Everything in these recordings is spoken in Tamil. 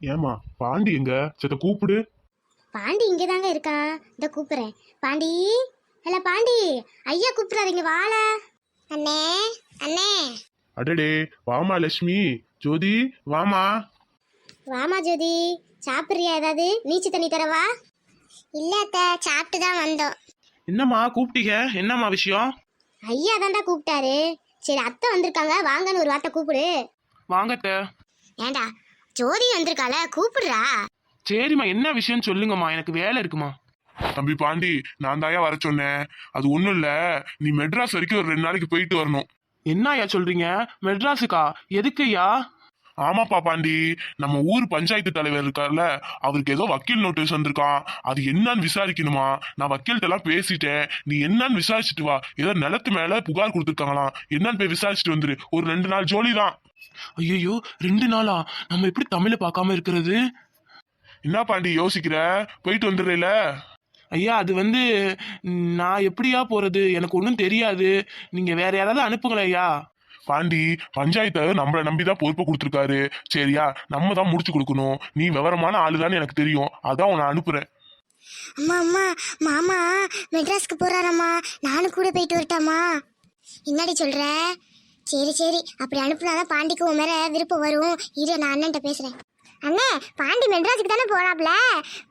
ஏமா பாண்டி எங்க? செத்த கூப்பிடு. பாண்டி இங்கே தாங்க இருக்கா? இந்த கூப்பிடுறேன். பாண்டி? ஹலோ பாண்டி. ஐயா கூப்பிடுறாரு இங்க வாழ. அண்ணே அண்ணே. அடடே வாமா லட்சுமி. ஜோதி வாமா. வாமா ஜோதி. சாப்பிட்றியா ஏதாவது? நீச்சு தண்ணி தரவா? இல்ல அத்தை. சாப்பிட்டு தான் வந்தோம். என்னம்மா கூப்பிட்டீங்க? என்னம்மா விஷயம்? ஐயா தான்டா கூப்பிட்டாரு. சரி அத்தை வந்திருக்காங்க. வாங்கன்னு ஒரு வார்த்தை கூப்பிடு. வாங்கத்த ஏண்டா ஜோதி வந்திருக்கால கூப்பிடுறா. சரிம்மா என்ன விஷயம் சொல்லுங்கம்மா எனக்கு வேலை இருக்குமா? தம்பி பாண்டி நான் தாயா வர சொன்னேன். அது ஒண்ணும் இல்ல நீ மெட்ராஸ் வரைக்கும் ஒரு ரெண்டு நாளைக்கு போயிட்டு வரணும். என்ன ஐயா சொல்றீங்க? மெட்ராஸுக்கா? எதுக்கு ஐயா ஆமாப்பா பாண்டி நம்ம ஊர் பஞ்சாயத்து தலைவர் இருக்கார்ல அவருக்கு ஏதோ வக்கீல் நோட்டீஸ் வந்திருக்கான். அது என்னன்னு விசாரிக்கணுமா? நான் வக்கீல்கிட்ட எல்லாம் பேசிட்டேன். நீ என்னன்னு விசாரிச்சுட்டு வா. ஏதோ நிலத்து மேல புகார் கொடுத்துருக்காங்களாம். என்னன்னு போய் விசாரிச்சுட்டு வந்துரு. ஒரு ரெண்டு நாள் ஜோலி தான். ஐயோ ரெண்டு நாளா? நம்ம எப்படி தமிழை பார்க்காம இருக்கிறது? என்ன பாண்டி யோசிக்கிற? போயிட்டு வந்துடுறேல. ஐயா அது வந்து நான் எப்படியா போறது? எனக்கு ஒன்றும் தெரியாது. நீங்க வேற யாராவது அனுப்புங்களேன் ஐயா. பாண்டி பஞ்சாயத்தை நம்மளை நம்பி தான் பொறுப்பை கொடுத்துருக்காரு. சரியா நம்ம தான் முடிச்சு கொடுக்கணும். நீ விவரமான ஆளுதான்னு எனக்கு தெரியும். அதான் உன்னை அனுப்புறேன். அம்மா அம்மா மாமா மெட்ராஸ்க்கு போறாராம்மா. நானும் கூட போயிட்டு வரட்டாமா என்னடி சொல்ற? சரி சரி. அப்படி அனுப்புனாதான் பாண்டிக்கு உன் மேல விருப்பம் வரும். இரு நான் அண்ணன்ட்ட பேசுறேன். அண்ணே பாண்டி மெட்ராஸுக்கு தானே போறாப்ல?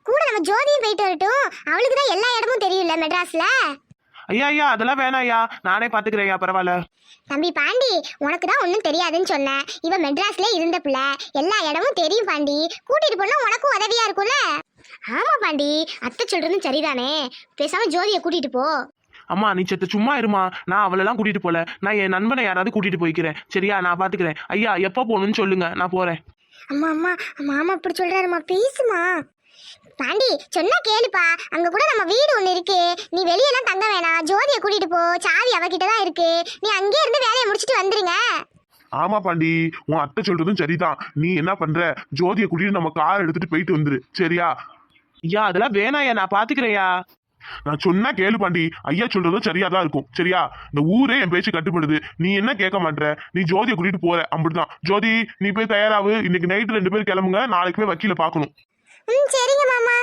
கூட நம்ம ஜோதியும் போயிட்டு வரட்டும். அவளுக்கு தான் எல்லா இடமும் தெரியும்ல மெட்ராஸ்ல? ஐயா ஐயா அதெல்லாம் வேணாம் ஐயா. நானே பாத்துக்கிறேன் ஐயா பரவாயில்ல. தம்பி பாண்டி உனக்கு தான் ஒன்றும் தெரியாதுன்னு சொன்னேன். இவ மெட்ராஸ்ல இருந்த பிள்ளை எல்லா இடமும் தெரியும் பாண்டி. கூட்டிட்டு போனா உனக்கும் உதவியா இருக்கும்ல? ஆமா பாண்டி. அத்தை சொல்றதும் சரிதானே. பேசாம ஜோதியை கூட்டிட்டு போ. அம்மா நீ செத்த சும்மா இருமா. நான் அவளெல்லாம் கூட்டிட்டு போல. நான் என் நண்பனை யாராவது கூட்டிட்டு போய்க்கிறேன். சரியா? நான் பாத்துக்கிறேன். ஐயா எப்போ போகணும்னு சொல்லுங்க. நான் போறேன். அம்மா அம்மா மாமா அப்படி சொல்றாருமா பேசுமா பாண்டி சொன்னா கேளுப்பா. அங்க கூட நம்ம வீடு ஒண்ணு இருக்கு. நீ வெளியெல்லாம் தங்க வேணாம். ஜோதியை கூட்டிட்டு போ. சாவி அவகிட்ட தான் இருக்கு. நீ அங்கே இருந்து வேலையை முடிச்சிட்டு வந்துருங்க. ஆமா பாண்டி. உன் அத்தை சொல்றதும் சரிதான். நீ என்ன பண்ற? ஜோதியை கூட்டிட்டு நம்ம கார் எடுத்துட்டு போயிட்டு வந்துரு. சரியா? ஐயா அதெல்லாம் வேணாயா நான் பாத்துக்கிறேன்யா நான் சொன்னா கேளு பாண்டி. ஐயா சொல்றதும் சரியா தான் இருக்கும். சரியா? இந்த ஊரே என் பேச்சு கட்டுப்படுது. நீ என்ன கேட்க மாட்ற? நீ ஜோதியை கூட்டிட்டு போற. அப்படிதான் ஜோதி நீ போய் தயாராகு இன்னைக்கு நைட்டு ரெண்டு பேரும் கிளம்புங்க. நாளைக்கு போய் வக்கீல பார்க்கணும். ம் சரிங்க மாமா.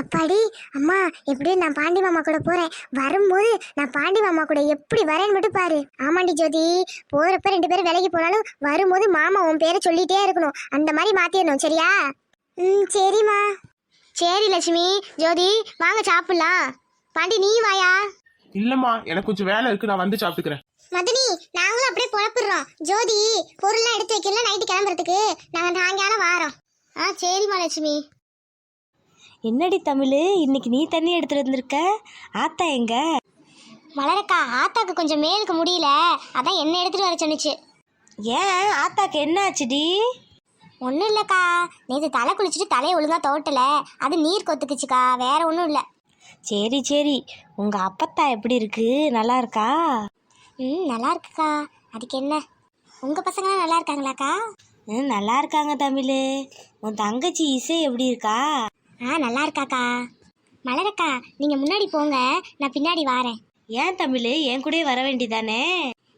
அப்பாடி அம்மா எப்படி நான் பாண்டி மாமா கூட போறேன். வரும்போது நான் பாண்டி மாமா கூட எப்படி வரேன்னு மட்டும் பாரு. ஆமாண்டி ஜோதி போறப்ப ரெண்டு பேரும் விலைக்கு போனாலும் வரும்போது மாமா உன் பேரை சொல்லிட்டே இருக்கணும். அந்த மாதிரி மாத்திடணும் சரியா? ம் சரிம்மா. சரி லட்சுமி. ஜோதி வாங்க சாப்பிடலாம். பாண்டி நீ வாயா? இல்லம்மா எனக்கு கொஞ்சம் வேலை இருக்கு நான் வந்து சாப்பிட்டுக்கிறேன். மதனி நாங்களும் அப்படியே புறப்படுறோம். ஜோதி பொருள்லாம் எடுத்து வைக்கல நைட்டு கிளம்புறதுக்கு. நாங்கள் சாயங்காலம் வாரோம். ஆ சரிம்மா லட்சுமி. என்னடி தமிழ் இன்னைக்கு நீ தண்ணி எடுத்துட்டு வந்திருக்க? ஆத்தா எங்க? மலரக்கா ஆத்தாக்கு கொஞ்சம் மேலுக்கு முடியல. அதான் என்ன எடுத்துட்டு வர சொன்னுச்சு. ஏன் ஆத்தாக்கு என்ன ஆச்சுடி? ஒன்றும் இல்லைக்கா. நேற்று தலை குளிச்சுட்டு தலையை ஒழுங்காக தோட்டல அது நீர் கொத்துக்குச்சுக்கா. வேற ஒன்றும் இல்லை. சரி சரி. உங்க அப்பத்தா எப்படி இருக்கு? நல்லா இருக்கா? ம் நல்லா இருக்குக்கா. அதுக்கு என்ன? உங்கள் பசங்களாம் நல்லா இருக்காங்களாக்கா? ம், நல்லா இருக்காங்க தமிழ். உன் தங்கச்சி இசை எப்படி இருக்கா? ஆ நல்லா இருக்காக்கா. மலரக்கா நீங்கள் முன்னாடி போங்க. நான் பின்னாடி வாரேன். ஏன் தமிழ்? என் கூடயே வர வேண்டியதானே?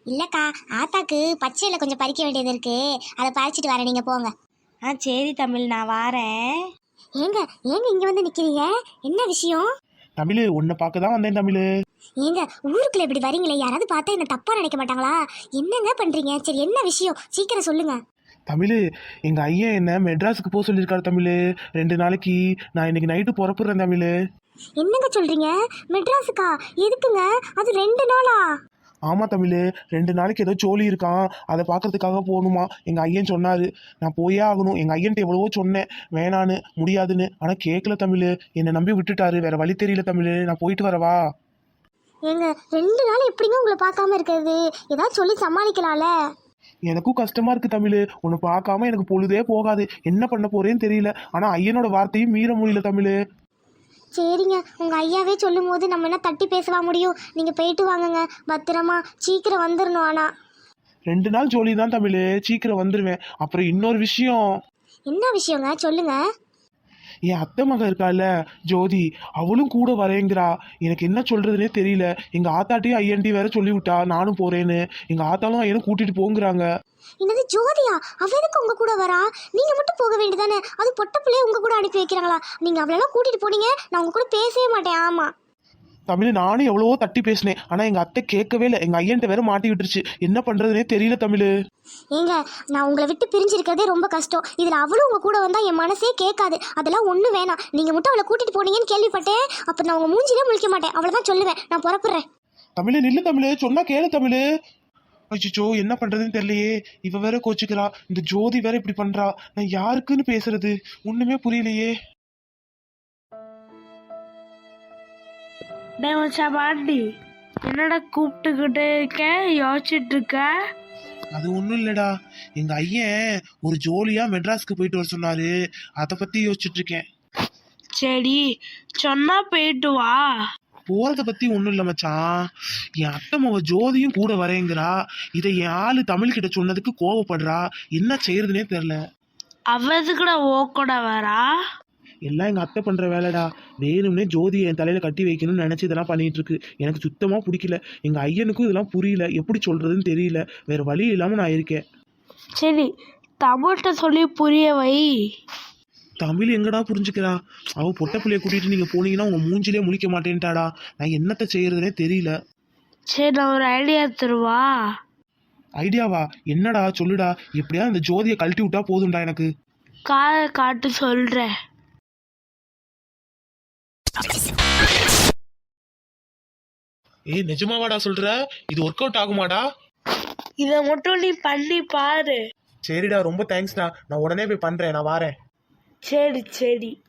இல்லைக்கா ஆத்தாக்கு பச்சையில் கொஞ்சம் பறிக்க வேண்டியது இருக்கு. அதை பறிச்சிட்டு வரேன். நீங்கள் போங்க. ஆ சரி தமிழ் நான் வாரேன். ஏங்க ஏங்க இங்கே வந்து நிற்கிறீங்க என்ன விஷயம்? தமிழ் உன்னை பார்க்க தான் வந்தேன் தமிழ். ஏங்க ஊருக்குள்ள இப்படி வரீங்களே யாராவது பார்த்தா என்ன தப்பா நினைக்க மாட்டாங்களா? என்னங்க பண்றீங்க? சரி என்ன விஷயம்? சீக்கிரம் சொல்லுங்க. தமிழ் எங்க ஐயன் என்ன மெட்ராஸுக்கு போக சொல்லியிருக்காரு தமிழ். ரெண்டு நாளைக்கு நான் இன்னைக்கு நைட்டு புறப்படுறேன் தமிழ். என்னங்க சொல்றீங்க? மெட்ராஸுக்கா? எதுக்குங்க? அது ரெண்டு நாளா? ஆமா தமிழ் ரெண்டு நாளைக்கு ஏதோ ஜோலி இருக்கான். அதை பார்க்கறதுக்காக போகணுமா? எங்க ஐயன் சொன்னாரு. நான் போயே ஆகணும். எங்க ஐயன்ட்ட எவ்வளவோ சொன்னேன். வேணான்னு முடியாதுன்னு. ஆனா கேட்கல தமிழ். என்னை நம்பி விட்டுட்டாரு. வேற வழி தெரியல தமிழ். நான் போயிட்டு வரவா? ஏங்க ரெண்டு நாள் எப்படிங்க உங்களை பார்க்காம இருக்கிறது? ஏதாவது சொல்லி சமாளிக்கலாம்ல? எனக்கும் கஷ்டமா இருக்கு தமிழ். உன்னை பார்க்காம எனக்கு பொழுதே போகாது. என்ன பண்ண போறேன்னு தெரியல. ஆனா ஐயனோட வார்த்தையும் மீற முடியல தமிழ். சரிங்க. உங்க ஐயாவே சொல்லும் போது நம்ம என்ன தட்டி பேசவா முடியும்? நீங்க போயிட்டு வாங்குங்க. பத்திரமா சீக்கிரம் வந்துடணும் ஆனா. ரெண்டு நாள் ஜோலி தான் தமிழ். சீக்கிரம் வந்துருவேன். அப்புறம் இன்னொரு விஷயம். என்ன விஷயங்க? சொல்லுங்க. என் அத்தை மக இருக்கால ஜோதி அவளும் கூட வரேங்கிறா. எனக்கு என்ன சொல்றதுனே தெரியல. எங்க ஆத்தாட்டையும் ஐயன்டி வேற சொல்லிவிட்டா. நானும் போறேன்னு. எங்க ஆத்தாலும் ஐயனும் கூட்டிட்டு போங்கிறாங்க. என்னது ஜோதியா? அவ எதுக்கு உங்க கூட வரா? நீங்க மட்டும் போக வேண்டியதானே? அது பொட்ட பிள்ளைய உங்க கூட அனுப்பி வைக்கிறாங்களா? நீங்க அவளெல்லாம் கூட்டிட்டு போனீங்க. நான் உங்க கூட பேசவே மாட்டேன். ஆமா. தமிழ் நானும் எவ்வளவோ தட்டி பேசினேன். ஆனா எங்க அத்தை கேட்கவே இல்லை. எங்க ஐயன்ட்ட வேற மாட்டி விட்டுருச்சு. என்ன பண்றதுனே தெரியல தமிழ். ஏங்க நான் உங்களை விட்டு பிரிஞ்சிருக்கிறதே ரொம்ப கஷ்டம். இதுல அவளும் உங்க கூட வந்தா என் மனசே கேட்காது. அதெல்லாம் ஒண்ணு வேணாம். நீங்க மட்டும் அவளை கூட்டிட்டு போனீங்கன்னு கேள்விப்பட்டேன். அப்ப நான் உங்க மூஞ்சிலே முழிக்க மாட்டேன். அவ்வளவுதான் சொல்லுவேன். நான் புறப்படுறேன். தமிழ் நில்லு தமிழ். சொன்னா கேளு தமிழ். அச்சோ என்ன பண்றதுன்னு தெரியலையே. இவ வேற கோச்சுக்கிறா. இந்த ஜோதி வேற இப்படி பண்றா. நான் யாருக்குன்னு பேசுறது? ஒண்ணுமே புரியலையே. டேய் மச்சான் பாண்டி என்னடா கூப்பிட்டுக்கிட்டே இருக்க? யோசிச்சுட்டு இருக்க அது ஒண்ணும் இல்லடா. எங்க ஐயன் ஒரு ஜோலியா மெட்ராஸ்க்கு போயிட்டு வர சொன்னாரு. அத பத்தி யோசிச்சுட்டு இருக்கேன் சரி சொன்னா போயிட்டு வா. போறத பத்தி ஒண்ணும் இல்ல மச்சான் என் அத்தை மவ ஜோதியும் கூட வரேங்கிறா. இதை என் ஆளு தமிழ் கிட்ட சொன்னதுக்கு கோவப்படுறா. என்ன செய்யறதுனே தெரியல அவ எதுக்குடா ஓ கூட வரா? எல்லாம் எங்க அத்தை பண்ற வேலைடா. வேணும்னே ஜோதி என் தலையில கட்டி வைக்கணும்னு நினைச்சு இதெல்லாம் பண்ணிட்டு இருக்கு. எனக்கு சுத்தமா பிடிக்கல. எங்க ஐயனுக்கும் இதெல்லாம் புரியல. எப்படி சொல்றதுன்னு தெரியல. வேற வழி இல்லாம நான் இருக்கேன். சரி தமிழ்கிட்ட சொல்லி புரிய வை. தமிழ் எங்கடா புரிஞ்சுக்கிறா? அவ பொட்ட பிள்ளைய கூட்டிட்டு நீங்க போனீங்கன்னா உங்க மூஞ்சிலே முழிக்க மாட்டேன்ட்டாடா. நான் என்னத்த செய்யறதுனே தெரியல. சரி நான் ஒரு ஐடியா தருவா ஐடியாவா? என்னடா சொல்லுடா. எப்படியா இந்த ஜோதியை கழட்டி விட்டா போதும்டா எனக்கு. காதை காட்டு சொல்றேன். ஏய் நிஜமாவாடா சொல்ற? இது ஒர்க் அவுட் ஆகுமாடா? இதை மட்டும் நீ பண்ணி பாரு. சரிடா ரொம்ப தேங்க்ஸ்டா நான் உடனே போய் பண்றேன் நான் வாரேன். சரி சரி.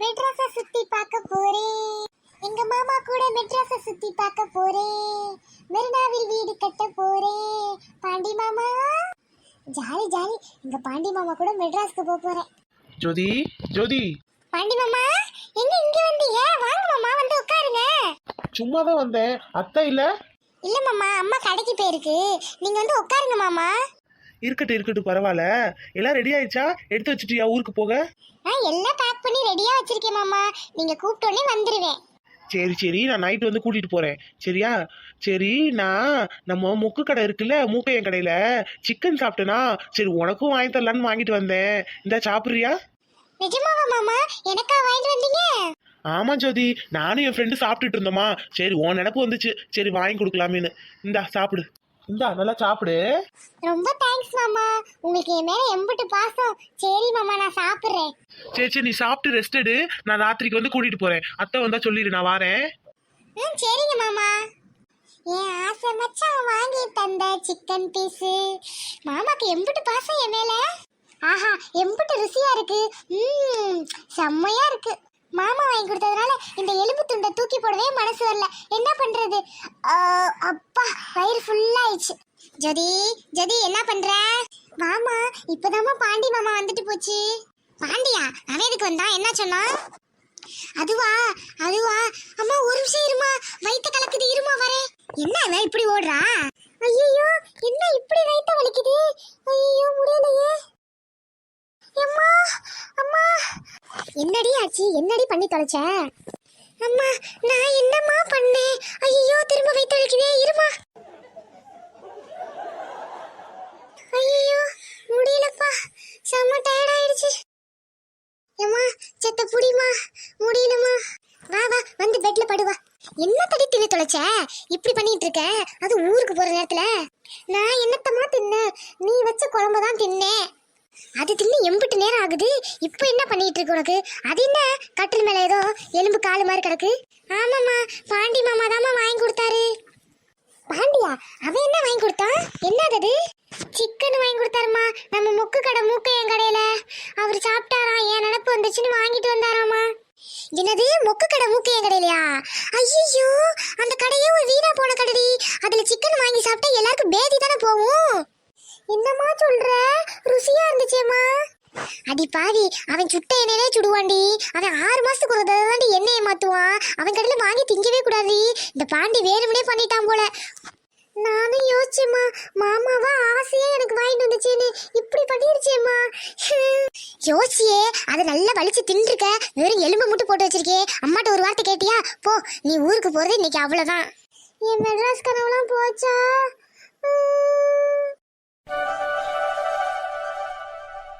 மெட்ராஸ சுத்தி பார்க்க போறேன். எங்க மாமா கூட மெட்ராஸ சுத்தி பார்க்க போறேன். மெரினாவில் வீடு கட்ட போறேன். பாண்டி மாமா? Jolly jolly. எங்க பாண்டி மாமா கூட மெட்ராஸ்க்கு போக போறேன். ஜோதி ஜோதி. பாண்டி மாமா எங்க இங்க வந்தீங்க? வாங்க மாமா வந்து உட்காருங்க. சும்மா தான் வந்தேன். அத்தை இல்ல? இல்ல மாமா அம்மா கடைக்கு போயிருக்கு. நீங்க வந்து உட்காருங்க மாமா. இருக்கட்டும் இருக்கட்டும் பரவாயில்ல. எல்லாம் ரெடி ஆயிடுச்சா? எடுத்து வச்சுட்டியா ஊருக்கு போக? நான் எல்லாம் பேக் பண்ணி ரெடியா வச்சிருக்கேன் மாமா. நீங்க கூப்பிட்டோன்னே வந்துருவேன். சரி சரி நான் நைட்டு வந்து கூட்டிட்டு போறேன். சரியா? சரி நான் நம்ம முக்கு கடை இருக்குல்ல மூக்கையன் கடையில சிக்கன் சாப்பிட்டேனா? சரி உனக்கும் வாங்கி தரலான்னு வாங்கிட்டு வந்தேன். இந்த சாப்பிட்றியா? நிஜமாவா மாமா? எனக்கா வாங்கிட்டு வந்தீங்க? ஆமா ஜோதி நானும் என் ஃப்ரெண்டு சாப்பிட்டுட்டு இருந்தோமா. சரி உன் நினப்பு வந்துச்சு. சரி வாங்கி கொடுக்கலாமேன்னு. இந்தா சாப்பிடு. இந்தா நல்லா சாப்பிடு. ரொம்ப தேங்க்ஸ் மாமா. உங்களுக்கு என் மேல எம்பிட்டு பாசம். சரி மாமா நான் சாப்பிடுறேன். சரி சரி நீ சாப்பிட்டு ரெஸ்ட் எடு. நான் ராத்திரிக்கு வந்து கூட்டிட்டு போறேன். அத்தை வந்தா சொல்லிடு நான் வாரேன். ம் சரிங்க மாமா. என் ஆசை மச்சான் வாங்கி தந்த சிக்கன் பீஸு மாமாக்கு எம்பிட்டு பாசம் என் மேல? ஆஹா எம்பிட்டு ருசியா இருக்கு. ம் செம்மையா இருக்கு. மாமா வாங்கி கொடுத்ததுனால இந்த எலும்பு துண்டை தூக்கி போடவே மனசு வரல. என்ன பண்றது? அப்பா வயிறு ஃபுல்லா ஆயிடுச்சு ஜோதி ஜோதி என்ன பண்ற? மாமா இப்பதாமா பாண்டி மாமா வந்துட்டு போச்சு. பாண்டியா அவன் எதுக்கு வந்தா என்ன சொன்னா? அதுவா அதுவா அம்மா ஒரு நிமிஷம் இருமா. வயிற்று கலக்குது இருமா வரேன். என்ன அவன் இப்படி ஓடுறா? ஐயோ என்ன இப்படி வயித்த வலிக்குது ஐயோ முடியலையே அம்மா அம்மா என்னடி என்னடி பண்ணி தொலைச்ச? அம்மா நான் என்னம்மா பண்ணேன்? ஐயோ திரும்ப வயித்த வலிக்குதே இருமா. ஐயோ முடியலப்பா. செம்ம டயர்ட் ஆயிடுச்சு. ஏம்மா செத்த புடிமா? முடியலம்மா. வா வா வந்து பெட்ல படுவா. என்ன தடி தின்னு தொலைச்ச? இப்படி பண்ணிட்டு இருக்க? அது ஊருக்கு போற நேரத்துல. நான் என்னத்தம்மா தின்ன நீ வச்ச குழம்பு தான் தின்னேன். அது தின்னு எம்பிட்டு நேரம் ஆகுது. இப்போ என்ன பண்ணிட்டு இருக்கு உனக்கு? அது என்ன? கட்டில் மேல ஏதோ எலும்பு காலு மாதிரி கிடக்கு. ஆமாம்மா பாண்டி மாமா தாம்மா வாங்கி கொடுத்தாரு. பாண்டியா அவன் என்ன வாங்கி கொடுத்தான்? என்னது? அது சிக்கன் வாங்கி கொடுத்தாருமா நம்ம முக்கு கடை மூக்க என் கடையில. அவர் சாப்பிட்டாராம். என் நினப்பு வந்துச்சுன்னு வாங்கிட்டு வந்தாராமா என்னது? மொக்கு கடை மூக்க என் கடையிலையா? ஐயோ அந்த கடையே ஒரு வீணா போன கடடி. அதுல சிக்கன் வாங்கி சாப்பிட்டா எல்லாருக்கும் பேதி தானே போகும். என்னம்மா சொல்ற? ருசியா அடி பாவி அவன் சுட்ட எண்ணெயிலே சுடுவாண்டி அவன் ஆறு மாசத்துக்கு ஒரு தடவை தாண்டி எண்ணெயை மாத்துவான். அவன் கடையில வாங்கி திங்கவே கூடாது இந்த பாண்டி வேணும்னே பண்ணிட்டான் போல. நானும் யோசிச்சேம்மா. மாமாவா ஆசையா எனக்கு வாங்கிட்டு வந்துச்சேன்னு. இப்படி பண்ணிருச்சேம்மா யோசியே அதை நல்லா வலிச்சு தின்றுக்க வெறும் எலும்பு மட்டும் போட்டு வச்சிருக்கே அம்மாட்ட ஒரு வார்த்தை கேட்டியா? போ நீ ஊருக்கு போறது இன்னைக்கு அவ்வளவுதான். என் மெட்ராஸ் கனவுலாம் போச்சா?